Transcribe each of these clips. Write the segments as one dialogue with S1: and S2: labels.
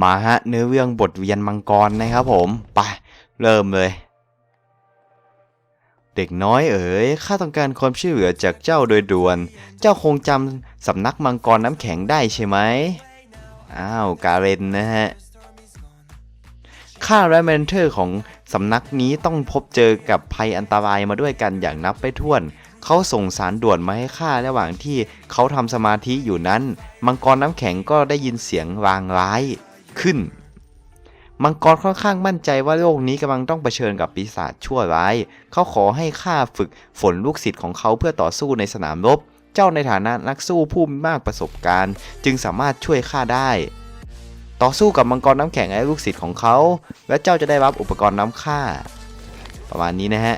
S1: มาฮะเนื้อเรื่องบทเวียนมังกรนะครับผมไปเริ่มเลย เด็กน้อยเอ๋ยข้าต้องการความช่วยเหลือจากเจ้าโดยด่วน เจ้าคงจำสำนักมังกรน้ำแข็งได้ใช่ไหมอ้าวกาเรนนะฮะข้าและเมนเทอร์ของสำนักนี้ต้องพบเจอกับภัยอันตรายมาด้วยกันอย่างนับไม่ถ้วน เขาส่งสารด่วนมาให้ข้าระหว่างที่เขาทำสมาธิอยู่นั้น มังกรน้ำแข็งก็ได้ยินเสียงรางร้าย ขึ้น มังกรค่อนข้างมั่นใจว่าโลกนี้กำลังต้องเผชิญกับปีศาจชั่วร้าย เขาขอให้ข้าฝึกฝนลูกศิษย์ของเขาเพื่อต่อสู้ในสนามรบ เจ้าในฐานะนักสู้ผู้มีมากประสบการณ์ จึงสามารถช่วยข้าได้ ต่อสู้กับมังกรน้ำแข็งและลูกศิษย์ของเขา และเจ้าจะได้รับอุปกรณ์น้ำค่า ประมาณนี้นะฮะ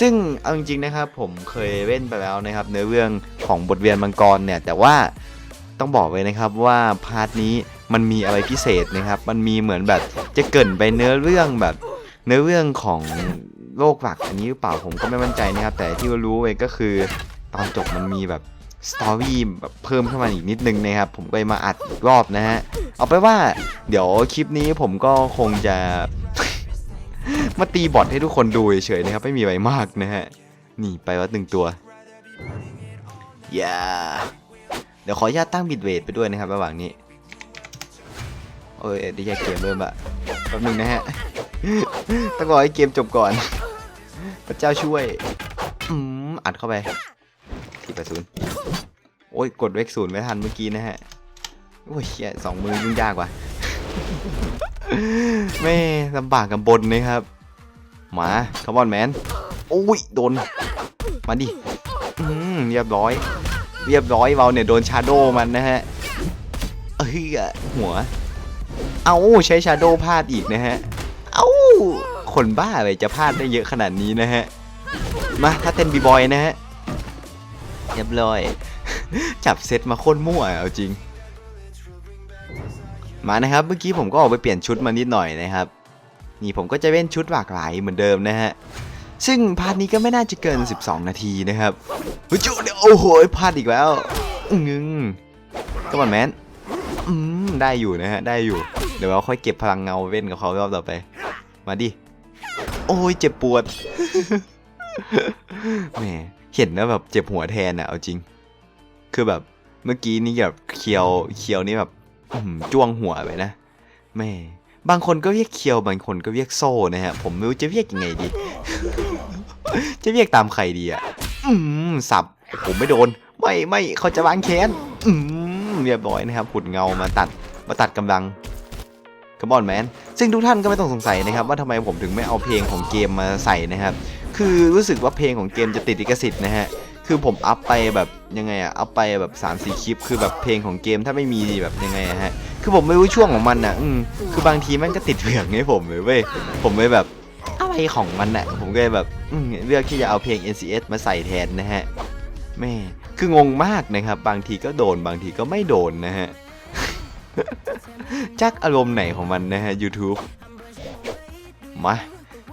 S1: ซึ่งเอาจริงๆนะครับผมเคยเล่นไปแล้วนะครับเนื้อเรื่องของบทเรียนมังกรเนี่ยแต่ว่าต้องบอกไว้นะครับว่าพาร์ทนี้ มันมีอะไรพิเศษนะครับ มันมีเหมือนแบบจะเกินไปเนื้อเรื่องแบบ เนื้อเรื่องของโลกหลักอันนี้หรือเปล่าผมก็ไม่มั่นใจนะครับ แต่ที่รู้ไว้ก็คือตอนจบมันมีแบบสตอรี่แบบเพิ่มขึ้นมาอีกนิดนึงนะครับ ผมก็มาอัดอีกรอบนะฮะ เอาไปว่าเดี๋ยวคลิปนี้ผมก็คงจะ มาตีบอทให้ทุกคนดูเฉยๆนะครับ ไม่มีอะไรมากนะฮะ นี่ไปวัดหนึ่งตัวอย่าเดี๋ยวขออนุญาตตั้งบิดเวทไปด้วยนะครับ ระหว่างนี้ อ้ยได้แยกเกมเริ่มละแป๊บหนึงนะฮะ ต้องรอให้เกมจบก่อน พระเจ้าช่วย อืมอัดเข้าไปสี่แปดศูนย์โอ้ยกดเวกศูนย์ไม่ทันเมื่อกี้นะฮะ โอ้ยเหี้ยสองมือยุ่งยากว่ะแม่ลำบากกับบนนะครับ มาคอมอนแมนโอ้ยโดน มาดิอืมเรียบร้อย เรียบร้อยเราเนี่ยโดนชาโดมันนะฮะเอ้ยหัว เอาใช้ชาโดพลาดอีกนะฮะ เอาคนบ้าอะไรจะพลาดได้เยอะขนาดนี้นะฮะ มาถ้าเต้นบีบอยนะฮะเรียบร้อย จับเซตมาโคตรมั่วเอาจริง มานะครับ เมื่อกี้ผมก็ออกไปเปลี่ยนชุดมานิดหน่อยนะครับ นี่ผมก็จะเล่นชุดหลากหลายเหมือนเดิมนะฮะ ซึ่งพาร์ทนี้ก็ไม่น่าจะเกิน 12 นาทีนะครับโอ้โหพลาดอีกแล้วงึงก็มันแมน อืมได้อยู่นะฮะ ได้อยู่ เดี๋ยวเราค่อยเก็บพลังเงาเว้นกับเขารอบต่อไป มาดิ โอ้ยเจ็บปวด แหม เห็นแล้วแบบเจ็บหัวแทนอะเอาจริง คือแบบเมื่อกี้นี่แบบเคียวเคียวนี่แบบจ้วงหัวไปนะ แม่ บางคนก็เรียกเคียวบางคนก็เรียกโซ่นะฮะ ผมไม่รู้จะเรียกยังไงดี จะเรียกตามใครดีอะอืมสับ ผมไม่โดน ไม่ไม่เขาจะวางแค้นอืม เรียบร้อยนะครับหุดเงามาตัดมาตัดกำลังกระบอนแมนซึ่งทุกท่านก็ไม่ต้องสงสัยนะครับ ว่าทำไมผมถึงไม่เอาเพลงของเกมมาใส่นะครับ คือรู้สึกว่าเพลงของเกมจะติดลิขสิทธิ์นะฮะคือผมอัพไปแบบยังไงอะอัพไปแบบ3ามสี่คลิป คือแบบเพลงของเกมถ้าไม่มีแบบยังไงฮะคือผมไม่รู้ช่วงของมันอะอืมคือบางทีมันก็ติดเหลืองให้ผมเลยเว้ยผมเลยแบบอะไรของมันอะผมก็เลยแบบเลือกที่จะเอาเพลง NCS มาใส่แทนนะฮะแม่ คืองงมากนะครับ บางทีก็โดนบางทีก็ไม่โดนนะฮะ จักอารมณ์ไหนของมันนะฮะ YouTube มา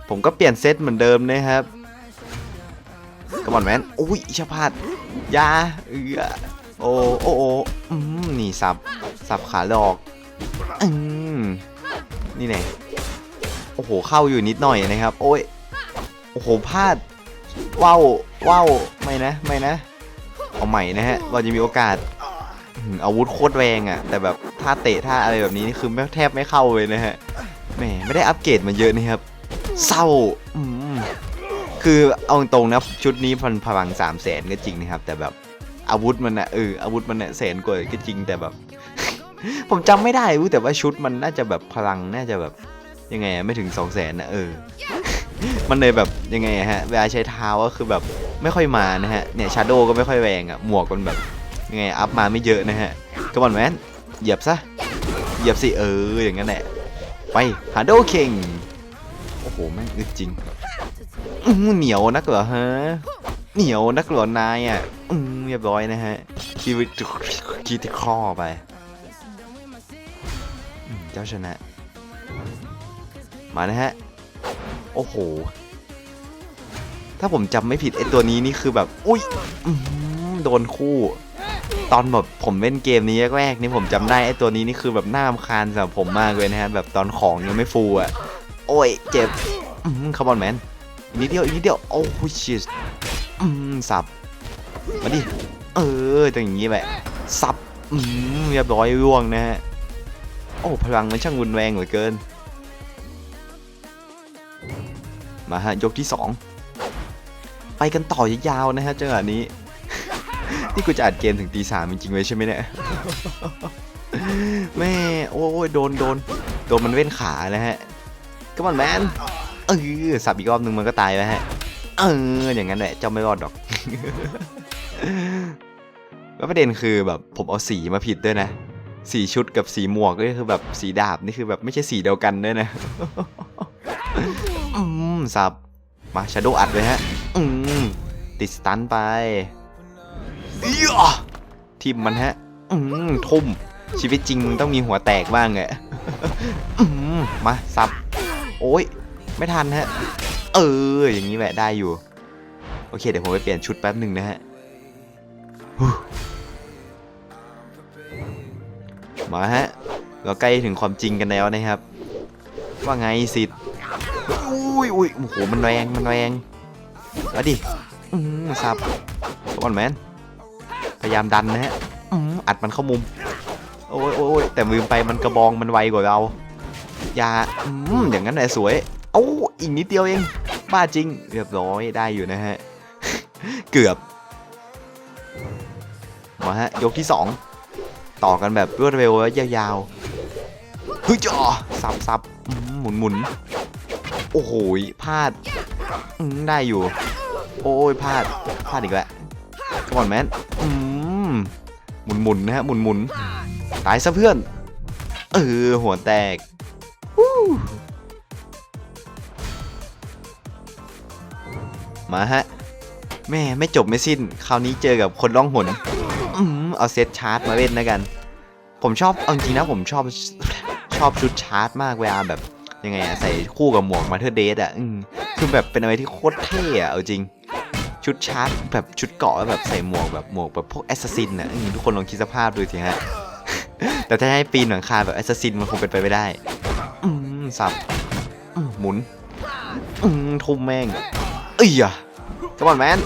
S1: ผมก็เปลี่ยนเซตเหมือนเดิมนะครับกระบอกแมนอุ้ยชะพาดยาเอือโอ้โอ้โอ้นี่สับ สับขาหลอกอืมนี่ไงโอ้โห เข้าอยู่นิดหน่อยนะครับ โอ้ย โอ้โห พลาดว้าวว้าวไม่นะ ไม่นะ เอาใหม่นะฮะ เราจะมีโอกาสอาวุธโคตรแรงอะ่ะ แต่แบบท่าเตะท่าอะไรแบบนี้นี่คือแทบไม่เข้าเลยนะฮะแหมไม่ได้อัปเกรดมาเยอะนะครับเศร้าคือเอาตรงนะชุดนี้พันพลังสามแสนก็จริงนะครับ แต่แบบอาวุธมันอะเอออาวุธมันอะแสนกว่าก็จริงแต่แบบ ผมจำไม่ได้แต่ว่าชุดมันน่าจะแบบพลังน่าจะแบบยังไงไม่ถึงสองแสนนะเออ มันเลยแบบยังไงอะฮะเวลาใช้เท้าก็คือแบบไม่ค่อยมานะฮะเนี่ยชาโดก็ไม่ค่อยแรงอะหมวกมันแบบยังไงอัพมาไม่เยอะนะฮะก็บอนแมนเหยียบซะเหยียบสิเอออย่างนั้นแหละไปฮาโดเคิงโอ้โหแม่งอึดจริงเหนียวนักเหรอฮะเหนียวนักเหรอนายอะเรียบร้อยนะฮะคีวิคีติคอไปเจ้าชนะ มานะฮะ โอ้โห ถ้าผมจำไม่ผิดไอตัวนี้นี่คือแบบ อุ้ยโดนคู่ ตอนแบบผมเล่นเกมนี้แรกๆนี่ผมจำได้ไอ้ตัวนี้นี่คือแบบน่าคาญสำหรับผมมากเลยนะฮะแบบตอนของยังไม่ฟูอะ โอ้ย เจ็บคาร์บอนแมนอีนิดเดียวอีนิดเดียวโอ้ชิสอืมสับ มาดิ เออต้องอย่างนี้แหละสับอืมเรียบร้อยร่วงนะฮะ โอ้ พลังมันช่างรุนแรงเหลือเกิน มาฮะยกที่สองไปกันต่อยาวๆนะฮะจังหวะนี้ นี่กูจะอัดเกมถึงตีสามจริงๆเลยใช่ไหมเนี่ยแม่โอ้ยโดนโดนโดนมันเว้นขานะฮะก็มันแมนเออสับอีกรอบหนึ่งมันก็ตายแล้วฮะเอออย่างนั้นแหละเจ้าไม่รอดหรอกแล้วประเด็นคือแบบผมเอาสีมาผิดด้วยนะสีชุดกับสีหมวกก็คือแบบสีดาบนี่คือแบบไม่ใช่สีเดียวกันด้วยนะ สับ มาชาโดอัดเลยฮะ อืมติดสตันไปเอี๊ยะทิมมันฮะ อืมทุ่ม ชีวิตจริงมึงต้องมีหัวแตกบ้างไงอืมมาสับ โอ้ย ไม่ทันฮะ เออ อย่างนี้แหละได้อยู่ โอเค เดี๋ยวผมไปเปลี่ยนชุดแป๊บหนึ่งนะฮะมาฮะ เราใกล้ถึงความจริงกันแล้วนะครับ ว่าไงสิทธิ์ อุ้ยอุ้ยโอ้โห มันแรง มันแรงมาดิอืมสับสมอนแมน พยายามดันนะฮะอืมอัดมันเข้ามุม โอ้ยโอ้ยแต่ลืมไปมันกระบองมันไวกว่าเรา อย่าอืมอย่างนั้นแหละสวย เอ้า อีกนิดเดียวเอง บ้าจริง เรียบร้อย ได้อยู่นะฮะ เกือบ มาฮะ ยกที่สอง ต่อกันแบบรวดเร็วและยาวๆเฮ้ยจ่อสับสับหมุนหมุน โอ้โหพลาดได้อยู่ โอ้ยพลาดพลาดอีกแล้วก่อนแมนอืมหมุนหมุนนะฮะหมุนหมุนตายซะเพื่อน เออ หัวแตกมาฮะ แม่ไม่จบไม่สิ้น คราวนี้เจอกับคนร้องหนอืมเอาเซตชาร์จมาเล่นนะกัน ผมชอบเอาจริงนะผมชอบชอบชุดชาร์จมากเวลาแบบ ยังไงอะใส่คู่กับหมวกมาเธอเดทอะอืมคือแบบเป็นอะไรที่โคตรเท่อะเอาจริง ชุดชาร์จแบบชุดเกาะแล้วแบบใส่หมวกแบบหมวกแบบพวกแอสซัสซินอะอืมทุกคนลองคิดสภาพดูสิฮะ แต่ถ้าให้ปีนหลังคาแบบแอสซัสซินมันคงเป็นไปไม่ได้ อืมสับอืมหมุนอืมทุ่มแม่งเอ้ยอะกบอนแมน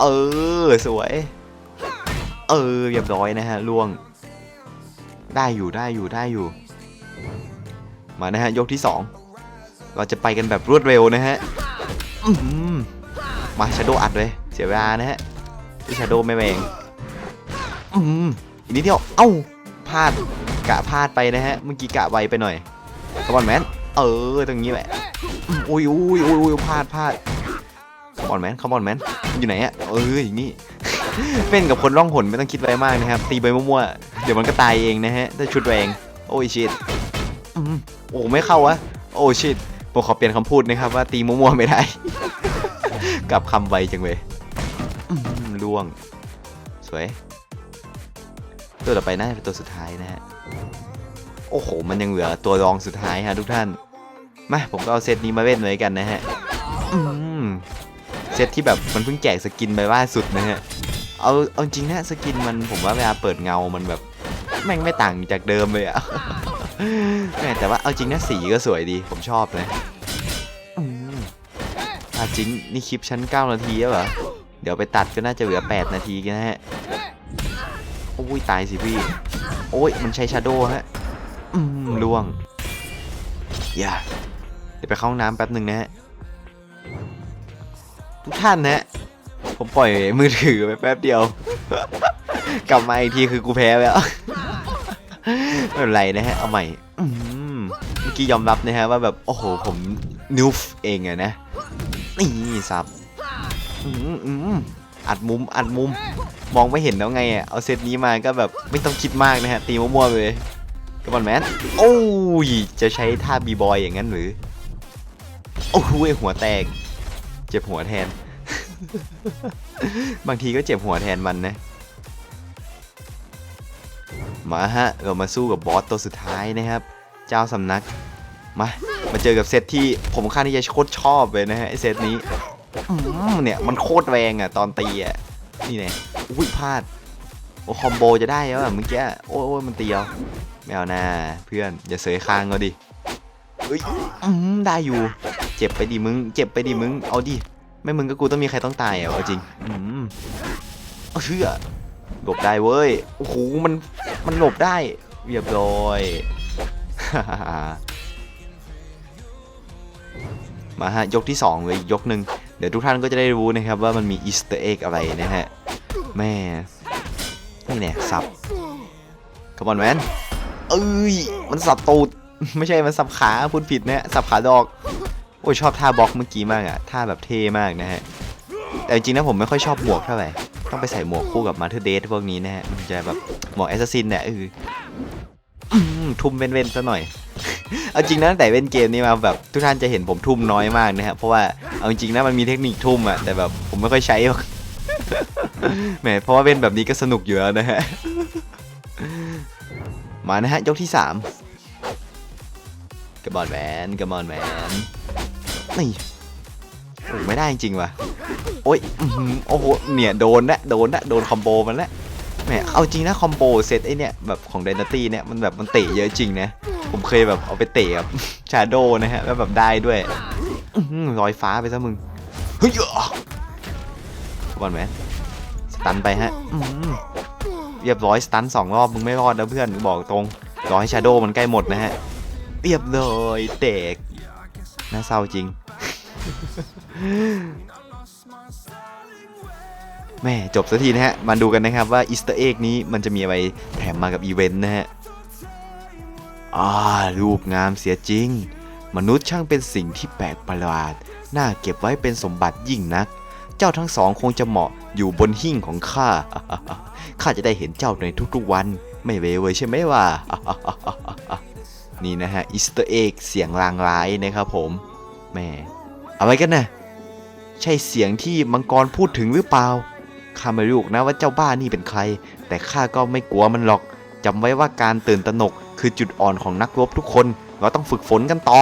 S1: เออสวย เออเรียบร้อยนะฮะล่วง ได้อยู่ได้อยู่ได้อยู่ มานะฮะยกที่สอง เราจะไปกันแบบรวดเร็วนะฮะมาชาโดอัดเลย เสียเวลานะฮะที่ชาโดไม่แมงอืมอีกนิดเดียว เอ้าพลาดกะพลาดไปนะฮะ เมื่อกี้กะไวไปหน่อยกบอนแมน เออ ตรงนี้แหละอุ้ยอุ้ยอุ้ยอุ้ยพลาดพลาดคอมอนแมนคอมอนแมน อยู่ไหนอะเอออย่างนี้ เป็นกับคนร่องหนไม่ต้องคิดอะไรมากนะครับ ตีไปมั่วๆ เดี๋ยวมันก็ตายเองนะฮะ ถ้าชุดแรง โอ้ยชิดโอ้ไม่เข้าวะ โอ้ชิด ผมขอเปลี่ยนคำพูดนะครับว่าตีมั่วๆไม่ได้ กลับคำไวจังเลยล่วง สวย ตัวต่อไปน่าจะเป็นตัวสุดท้ายนะฮะ โอ้โห มันยังเหลือตัวรองสุดท้ายฮะทุกท่าน มาผมก็เอาเซตนี้มาเล่นเลยกันนะฮะเซตที่แบบมันเพิ่งแจกสกินไปล่าสุดนะฮะ เอาเอาจริงนะสกินมันผมว่าเวลาเปิดเงา มันแบบแม่งไม่ต่างจากเดิมเลยอะแม่แต่ว่าเอาจริงนะสีก็สวยดีผมชอบเลย อาจริง นี่คลิปชั้น 9 นาทีเหรอ เดี๋ยวไปตัดก็น่าจะเหลือ 8 นาทีกันนะฮะ โอ้ย ตายสิพี่ โอ้ย มันใช้ชาโดว์ฮะ อืมล่วง อย่า เดี๋ยวไปเข้าห้องน้ำแป๊บหนึ่งนะฮะ ทุกท่านนะฮะผมปล่อยมือถือไปแป๊บเดียว กลับมาอีกทีคือกูแพ้แล้วไม่เป็นไรนะฮะ เอาใหม่เมื่อกี้ยอมรับนะฮะว่าแบบ โอ้โห ผมนิวฟเองอะนะ นี่สับอัดมุมอัดมุมมองไม่เห็นแล้วไงอะเอาเซตนี้มาก็แบบไม่ต้องคิดมากนะฮะ ตีมั่วๆไปเลยกบอนแมนโอ้ยจะใช้ท่าบีบอยอย่างนั้นหรือ โอ้ยหัวแตก เจ็บหัวแทน บางทีก็เจ็บหัวแทนมันนะ มาฮะ เรามาสู้กับบอสตัวสุดท้ายนะครับ เจ้าสำนัก มา มาเจอกับเซตที่ผมค่าที่จะโคตรชอบเลยนะฮะไอเซตนี้เนี่ยมันโคตรแรงอะตอนตีอะนี่แน่อุ้ยพลาดโอ้คอมโบจะได้แล้วอเมื่อกี้โอ้ยโอ้มันเตียวไม่เอานะเพื่อนอย่าเสยคางเขาดิเอ้ยได้อยู่ เจ็บไปดิมึง เจ็บไปดิมึง เอาดิ ไม่มึงก็กูต้องมีใครต้องตายอะเอาจริงอืมเอาเชื่อหลบได้เว้ย โอ้โห มัน มันหลบได้ เรียบร้อย มาฮะยกที่2เลยยกหนึ่งเดี๋ยวทุกท่านก็จะได้รู้นะครับว่ามันมีอีสเตอร์เอ็กอะไรนะฮะแม่นี่แน่สับขบอนแมนเอ้ยมันสับตูดไม่ใช่มันสับขาพูดผิดนะสับขาดอกโอ้ชอบท่าบล็อกเมื่อกี้มากอะท่าแบบเท่มากนะฮะแต่จริงๆนะผมไม่ค่อยชอบหมวกเท่าไหร่ต้องไปใส่หมวกคู่กับมาเธอเดทพวกนี้นะฮะมันจะแบบหมวกแอสซัสซินเนี่ยเออทุ่มเว้นๆซะหน่อย เอาจริงนะตั้งแต่เล่นเกมนี้มาแบบทุกท่านจะเห็นผมทุ่มน้อยมากนะฮะเพราะว่าเอาจริงนะมันมีเทคนิคทุ่มอะแต่แบบผมไม่ค่อยใช้หรอกแหมเพราะว่าเล่นแบบนี้ก็สนุกอยู่แล้วนะฮะมานะฮะยกที่สามกระบอนแหวนกระบอนแหวนนี่ไม่ได้จริงว่ะโอ้ยโอ้โหเนี่ยโดนละโดนละโดนคอมโบมันละแหมเอาจริงนะคอมโบเซตไอเนี่ยแบบของไดนาตี้เนี่ยมันแบบมันเตะเยอะจริงนะ ผมเคยแบบเอาไปเตะกับชาโดนะฮะแล้วแบบได้ด้วยลอยฟ้าไปซะมึงเฮ้ยบอลแมนสตันไปฮะเรียบร้อยสตันสองรอบมึงไม่รอดนะเพื่อนบอกตรงรอให้ชาโดมันใกล้หมดนะฮะเรียบร้อยเตกน่าเศร้าจริงแม่จบสักทีนะฮะ มาดูกันนะครับว่าอีสเตอร์เอ็กนี้มันจะมีอะไรแถมมากับอีเวนต์นะฮะ อ่ารูปงามเสียจริง มนุษย์ช่างเป็นสิ่งที่แปลกประหลาด น่าเก็บไว้เป็นสมบัติยิ่งนัก เจ้าทั้งสองคงจะเหมาะอยู่บนหิ้งของข้า ข้าจะได้เห็นเจ้าในทุกๆวัน ไม่เวเลยใช่ไหมวะนี่นะฮะอีสเตอร์เอ็กเสียงลางร้ายนะครับผมแหม่อะไรกันนะใช่เสียงที่มังกรพูดถึงหรือเปล่าข้าไม่รู้นะว่าเจ้าบ้านี่เป็นใคร แต่ข้าก็ไม่กลัวมันหรอกจำไว้ว่าการตื่นตระหนก คือจุดอ่อนของนักรบทุกคน เราต้องฝึกฝนกันต่อ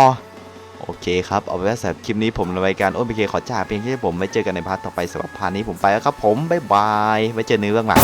S1: โอเคครับ เอาไว้สำหรับคลิปนี้ผมรายการโอ้นพีเคขอจ่าเพียงแค่ผมไว้เจอกันในพาร์ทต่อไปสำหรับพาร์ทนี้ผมไปแล้วครับผม บ๊ายบาย ไว้เจอเนื้อเรื่องหลัง